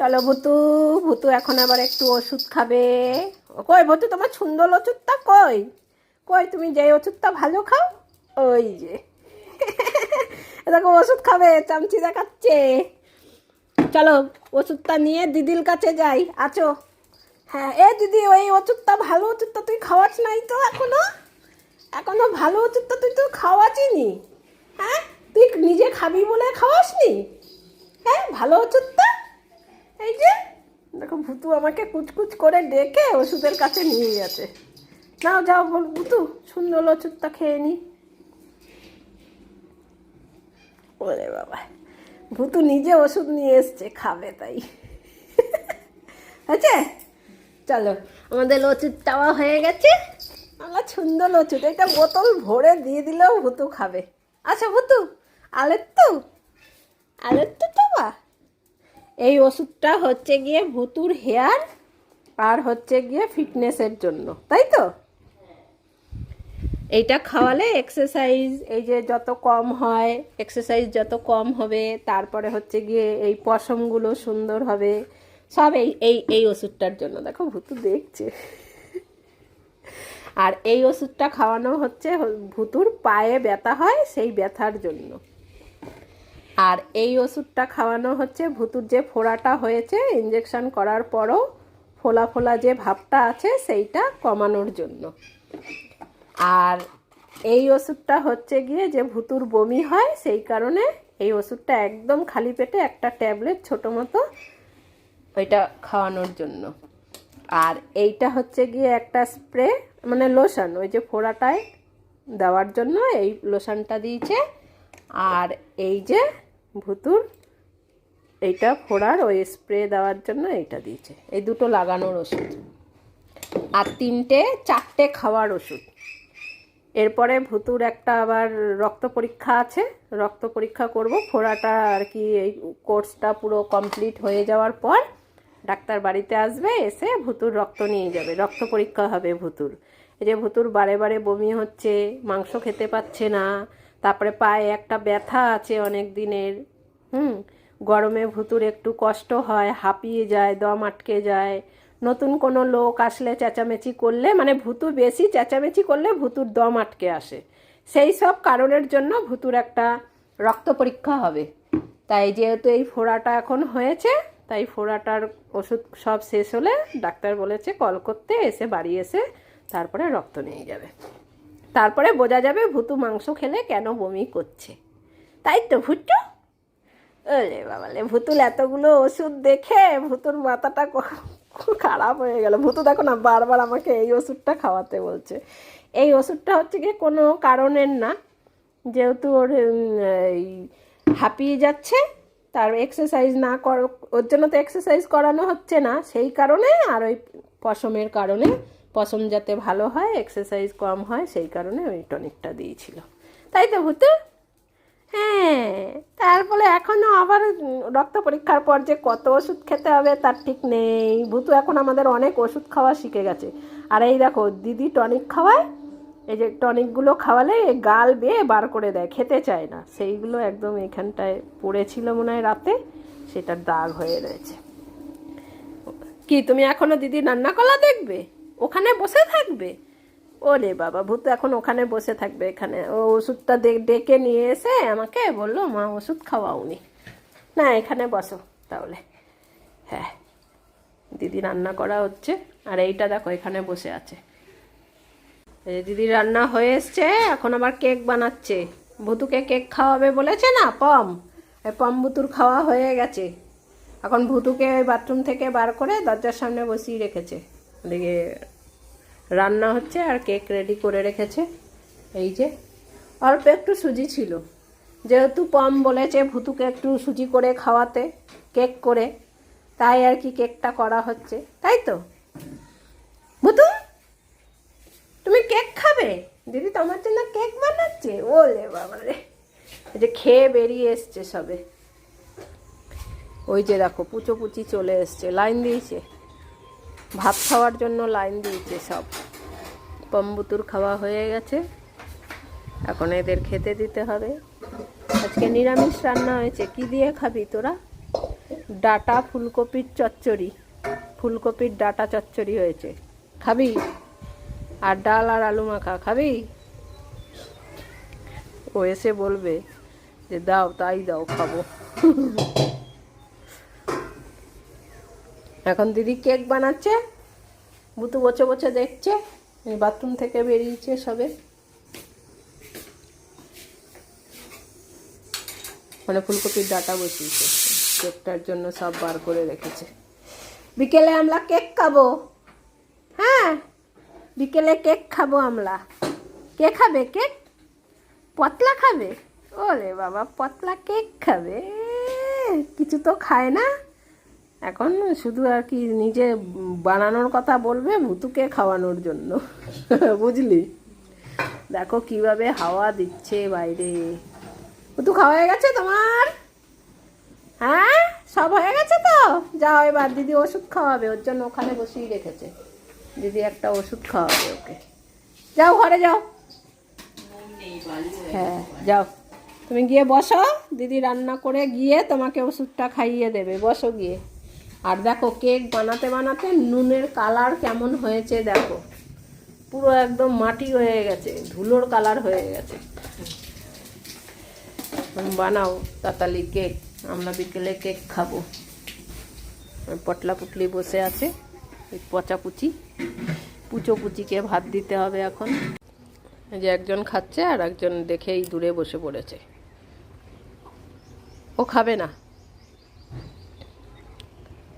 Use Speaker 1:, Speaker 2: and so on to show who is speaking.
Speaker 1: চলো ভুতু ভুতু এখন আবার একটু ওষুধ খাবে। কই ভুতু, তোমার সুন্দর ওষুধটা কই? কই তুমি যে ওষুধটা ভালো খাও? ওই যে। দেখো, ওষুধ খাবে, চামচি দেখাচ্ছে। চলো, ওষুধটা নিয়ে দিদির কাছে যাই। আছো? হ্যাঁ এ দিদি, ওই ওষুধটা ভালো ওষুধটা তুই খাওয়াস নাই তো এখনও? এখনও ভালো ওষুধটা তুই তো খাওয়াছিনি হ্যাঁ তুই নিজে খাবি বলে খাওয়াসনি? হ্যাঁ ভালো ওষুধটা? এই যে, দেখো ভুতু আমাকে কুচকুচ করে ডেকে ওষুধের কাছে নিয়ে গেছে। নাও, যাও বল ভুতু, সুন্দর ওষুধটা খেয়ে নি। ওরে বাবা, ভুতু নিজে ওষুধ নিয়ে এসছে, খাবে তাই। আছে চলো, আমাদের লচুর চাওয়া হয়ে গেছে। আমার সুন্দর লচুর, এটা বোতল ভরে দিয়ে দিলেও ভুতু খাবে। আচ্ছা ভুতু, আলের তো আলের তো বাবা এই ওষুধটা হচ্ছে গিয়ে ভুতুর হেয়ার আর হচ্ছে গিয়ে ফিটনেসের জন্য, তাই তো? এইটা খাওয়ালে এক্সারসাইজ এই যে যত কম হয় এক্সারসাইজ যত কম হবে, তারপরে হচ্ছে গিয়ে এই পশমগুলো সুন্দর হবে, সব এই এই এই ওষুধটার জন্য। দেখো, ভুতু দেখছে। আর এই ওষুধটা খাওয়ানো হচ্ছে, ভুতুর পায়ে ব্যথা হয়, সেই ব্যথার জন্য। আর এই ওষুধটা খাওয়ানো হচ্ছে, ভুতুর যে ফোড়াটা হয়েছে ইঞ্জেকশন করার পরও ফোলা ফোলা যে ভাবটা আছে, সেইটা কমানোর জন্য। আর এই ওষুধটা হচ্ছে গিয়ে যে ভুতুর বমি হয়, সেই কারণে এই ওষুধটা একদম খালি পেটে একটা ট্যাবলেট ছোটো মতো ওইটা খাওয়ানোর জন্য। আর এইটা হচ্ছে গিয়ে একটা স্প্রে মানে লোশন, ওই যে ফোড়াটায় দেওয়ার জন্য এই লোশনটা দিয়েছে। আর এই যে ভুতুর, এইটা ফোড়ার, ওই স্প্রে দেওয়ার জন্য এইটা দিয়েছে। এই দুটো লাগানোর ওষুধ। আর তিনটে, চারটে খাওয়ার ওষুধ। এরপরে ভুতুর একটা আবার রক্ত পরীক্ষা আছে। রক্ত পরীক্ষা করব। ফোড়াটা আর কি এই কোর্সটা পুরো কমপ্লিট হয়ে যাওয়ার পর ডাক্তার বাড়িতে আসবে, এসে ভুতুর রক্ত নিয়ে যাবে। রক্ত পরীক্ষা হবে ভুতুর। এই যে ভুতুর বারে বারে বমি হচ্ছে, মাংস খেতে পাচ্ছে না তারপরে পায়ে একটা ব্যথা আছে অনেক দিনের, হুম? গরমে ভুতুর একটু কষ্ট হয়, হাঁপিয়ে যায়, দম আটকে যায়। নতুন কোনো লোক আসলে চেঁচামেচি করলে মানে ভুতু বেশি চেঁচামেচি করলে ভুতুর দম আটকে আসে। সেই সব কারণের জন্য ভুতুর একটা রক্ত পরীক্ষা হবে। তাই যেহেতু এই ফোড়াটা এখন হয়েছে, তাই ফোড়াটার ওষুধ সব শেষ হলে ডাক্তার বলেছে, কল করতে এসে বাড়ি এসে তারপরে রক্ত নিয়ে যাবে। তারপরে বোঝা যাবে ভুতু মাংস খেলে কেন বমি করছে। তাই তো ভুট্টু? ওরে বাবালে, ভুতুল এতগুলো ওষুধ দেখে ভুতুর মাথাটা খারাপ হয়ে গেল। ভুতু দেখো না, বারবার আমাকে এই ওষুধটা খাওয়াতে বলছে। এই ওষুধটা হচ্ছে কি কোনো কারণের না। যেহেতু ওর এই হাঁপিয়ে যাচ্ছে, তার এক্সারসাইজ না কর ওর জন্য তো এক্সারসাইজ করানো হচ্ছে না। সেই কারণে আর ওই পশমের কারণে পশম যাতে ভালো হয় এক্সারসাইজ কম হয়, সেই কারণে ওই টনিকটা দিয়েছিল। তাই তো ভূতু? হ্যাঁ তারপরে এখনও আবার রক্ত পরীক্ষার পর যে কত ওষুধ খেতে হবে তার ঠিক নেই। ভূতু এখন আমাদের অনেক ওষুধ খাওয়া শিখে গেছে। আর এই দেখো, দিদি টনিক খাওয়ায়, এই যে টনিকগুলো খাওয়ালে গাল বেয়ে বার করে দেয়, খেতে চায় না। সেইগুলো একদম এখানটায় পড়েছিল মনে হয় রাতে, সেটার দাগ হয়ে রয়েছে। কি, তুমি এখনও দিদি রান্না কলা দেখবে? ওখানে বসে থাকবে? ওরে বাবা, ভূত এখন ওখানে বসে থাকবে এখানে। ও ওষুধটা ডেকে নিয়ে এসে আমাকে বলল, মা, ওষুধ খাওয়াওনি। না, এখানে বসো তাহলে। হ্যাঁ দিদি রান্না করা হচ্ছে। আর এইটা দেখো, এখানে বসে আছে। দিদি রান্না হয়ে এসছে, এখন আবার কেক বানাচ্ছে। ভুতুকে কেক খাওয়াবে বলেছে না, পম? পম ভুতুর খাওয়া হয়ে গেছে। এখন ভুতুকে বাথরুম থেকে বার করে দরজার সামনে বসিয়ে রেখেছে। ওদিকে রান্না হচ্ছে আর কেক রেডি করে রেখেছে। এই যে, অল্প একটু সুজি ছিল। যেহেতু পম বলেছে ভুতুকে একটু সুজি করে খাওয়াতে, কেক করে, তাই আর কি কেকটা করা হচ্ছে। তাই তো? ভুতু, তুমি কেক খাবে? দিদি তোমার জন্য কেক বানাচ্ছে? ওলে বাবা রে। যে খেয়ে বেরিয়ে এসছে সবে। ওই যে দেখো পুচো পুচি চলে এসছে। লাইন দিয়েছে। ভাত খাওয়ার জন্য লাইন দিয়েছে সব। পম্বুতুর খাওয়া হয়ে গেছে। এখন এদের খেতে দিতে হবে। আজকে নিরামিষ রান্না হয়েছে। কি দিয়ে খাবি তোরা? ডাটা ফুলকপির চচ্চড়ি। ফুলকপির ডাটা চচ্চড়ি হয়েছে। খাবি? আর ডাল আর আলু মাখা খাবি? ও এসে বলবে যে দাও, তাই দাও, খাব। এখন দিদি কেক বানাচ্ছে, বুতু বসে বসে দেখছে বাথরুম থেকে বেরিয়েছে সবে। মানে ফুলকপির ডাটা বসিয়েছে, কেকটার জন্য সব বার করে রেখেছে। বিকেলে আমরা কেক খাব। হ্যাঁ বিকেলে কেক খাব আমরা। কে খাবে কেক? পতলা খাবে? ওরে বাবা, পতলা কেক খাবে? কিছু তো খায় না। এখন শুধু আর কি নিজে বানানোর কথা বলবে ভুতুকে খাওয়ানোর জন্য। বুঝলি? দেখো কীভাবে হাওয়া দিচ্ছে বাইরে। ভুতু, খাওয়া হয়ে গেছে তোমার? হ্যাঁ? সব হয়ে গেছে তো? যাও এবার, দিদি ওষুধ খাওয়াবে, ওর জন্য ওখানে বসিয়ে রেখেছে। দিদি একটা ওষুধ খাওয়াবে ওকে। যাও ঘরে যাও। হ্যাঁ যাও। তুমি গিয়ে বসো, দিদি রান্না করে গিয়ে তোমাকে ওষুধটা খাইয়ে দেবে। বসো গিয়ে। আর দেখো কেক বানাতে বানাতে নুনের কালার কেমন হয়েছে দেখো। পুরো একদম মাটি হয়ে গেছে, ধুলোর কালার হয়ে গেছে। বানাও তাতালি কেক, আমরা বিকেলে কেক খাব। পটলা পুটলি বসে আছে, এই পচা পুচি। পুচো পুচিকে ভাত দিতে হবে এখন। যে একজন খাচ্ছে আর একজন দেখেই দূরে বসে পড়েছে। ও খাবে না।